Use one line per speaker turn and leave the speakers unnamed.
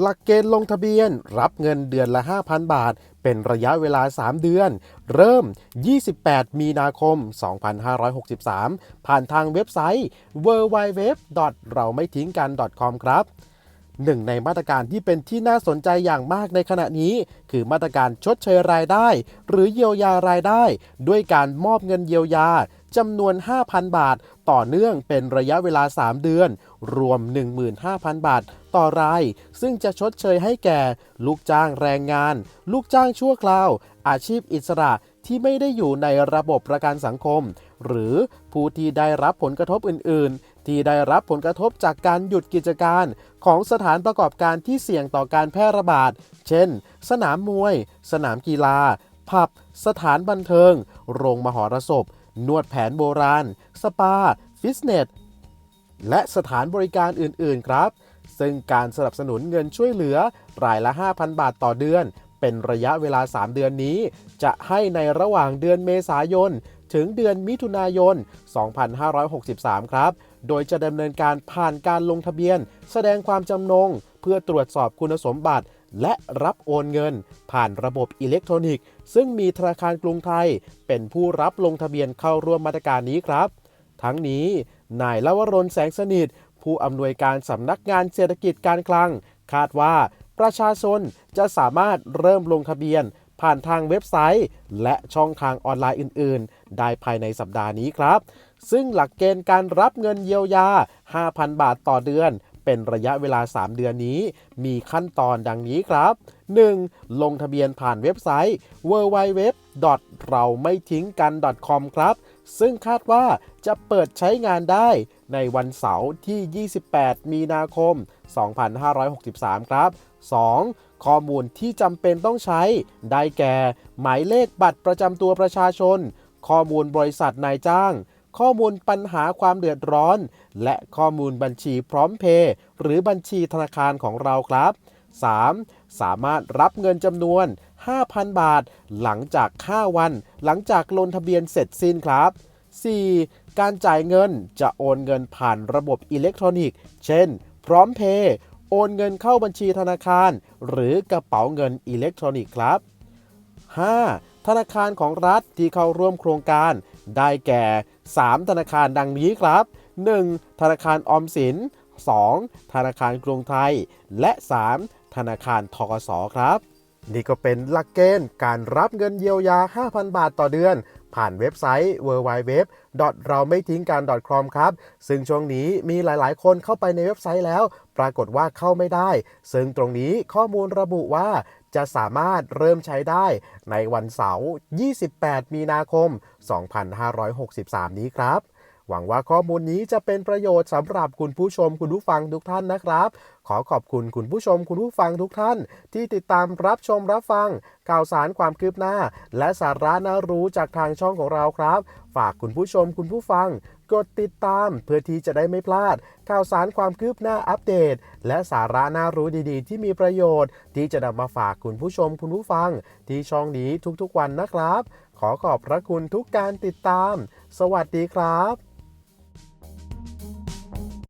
หลักเกณฑ์ลงทะเบียน รับเงินเดือนละ 5,000 บาท เป็นระยะเวลา 3 เดือน เริ่ม 28 มีนาคม 2563 ผ่านทางเว็บไซต์ www. เราไม่ทิ้งกัน .com ครับหนึ่งในมาตรการที่เป็นที่น่าสนใจอย่างมากในขณะนี้ คือมาตรการชดเชยรายได้ หรือเยียวยารายได้ ด้วยการมอบเงินเยียวยาจำนวน 5,000 บาท ต่อเนื่องเป็นระยะเวลา 3 เดือน รวม 15,000 บาท ต่อราย ซึ่งจะชดเชยให้แก่ ลูกจ้างแรงงาน ลูกจ้างชั่วคราว อาชีพอิสระที่ไม่ได้อยู่ในระบบประกันสังคม หรือผู้ที่ได้รับผลกระทบอื่น ๆ ที่ได้รับผลกระทบจากการหยุดกิจการ ของสถานประกอบการที่เสี่ยงต่อการแพร่ระบาด เช่น สนามมวย สนามกีฬา ผับ สถานบันเทิง โรงมหรสพ นวดแผนโบราณ สปา ฟิตเนส และสถานบริการอื่น ๆ ครับ ซึ่งการสนับสนุนเงินช่วยเหลือรายละ 5,000 บาทต่อเดือน เป็นระยะเวลา 3 เดือนนี้ จะให้ในระหว่างเดือนเมษายน ถึงเดือนมิถุนายน 2563 ครับ โดยจะดำเนินการผ่านการลงทะเบียน แสดงความจำนง เพื่อตรวจสอบคุณสมบัติและรับโอนเงิน ผ่านระบบอิเล็กทรอนิกส์ ซึ่งมีธนาคารกรุงไทย เป็นผู้รับลงทะเบียนเข้าร่วมมาตรการนี้ครับ ทั้งนี้ นายลวรนแสงสนิท ผู้อำนวยการสำนักงานเศรษฐกิจการคลัง คาดว่าประชาชนจะสามารถเริ่มลงทะเบียน ผ่านทางเว็บไซต์ และช่องทางออนไลน์อื่น ๆ ได้ภายในสัปดาห์นี้ครับ ซึ่งหลักเกณฑ์การรับเงินเยียวยา 5,000 บาทต่อเดือน เป็นระยะเวลา 3 เดือนนี้ มีขั้นตอนดังนี้ครับ 1. ลงทะเบียนผ่านเว็บไซต์ www. เราไม่ทิ้งกัน .com ครับ ซึ่งคาดว่าจะเปิดใช้งานได้ในวันเสาร์ที่ 28 มีนาคม 2563 ครับ 2. ข้อมูลที่จำเป็นต้องใช้ได้แก่ หมายเลขบัตรประจำตัวประชาชน ข้อมูลบริษัทนายจ้าง ข้อมูลปัญหาความเดือดร้อน และข้อมูลบัญชีพร้อมเพย์หรือบัญชีธนาคารของเราครับ 3. สามารถรับเงินจำนวน 5,000 บาท หลังจาก 5 วัน หลังจากลงทะเบียนเสร็จสิ้นครับ 4. การจ่ายเงินจะโอนเงินผ่านระบบอิเล็กทรอนิกส์ เช่น พร้อมเพย์โอนเงินเข้าบัญชีธนาคาร หรือกระเป๋าเงินอิเล็กทรอนิกส์ครับ 5. ธนาคารของรัฐที่เข้าร่วมโครงการ ได้แก่ 3 ธนาคารดังนี้ครับ 1. ธนาคารออมสิน 2. ธนาคารกรุงไทย และ 3. ธนาคารทกสครับ นี่ก็เป็นหลักเกณฑ์การรับเงินเยียวยา 5,000 บาทต่อเดือน ผ่านเว็บไซต์ www. เราไม่ทิ้งกัน .com ครับ ซึ่งช่วงนี้มีหลายๆ คนเข้าไปในเว็บไซต์แล้ว ปรากฏว่าเข้าไม่ได้ ซึ่งตรงนี้ข้อมูลระบุว่าจะสามารถเริ่มใช้ได้ในวันเสาร์ 28 มีนาคม 2563 นี้ครับ หวังว่าข้อมูลนี้จะเป็นประโยชน์สำหรับคุณผู้ชมคุณผู้ฟังทุกท่านนะครับ ขอขอบคุณคุณผู้ชมคุณผู้ฟังทุกท่าน ที่ติดตามรับชมรับฟัง ข่าวสารความคืบหน้า และสาระน่ารู้จากทางช่องของเราครับ ฝากคุณผู้ชมคุณผู้ฟัง กดติดตามเพื่อที่จะได้ไม่พลาด ข่าวสารความคืบหน้าอัปเดต และสาระน่ารู้ดีๆ ที่มีประโยชน์ ที่จะนำมาฝากคุณผู้ชมคุณผู้ฟัง ที่ช่องนี้ทุกๆวันนะครับ ขอขอบพระคุณทุกการติดตาม สวัสดีครับ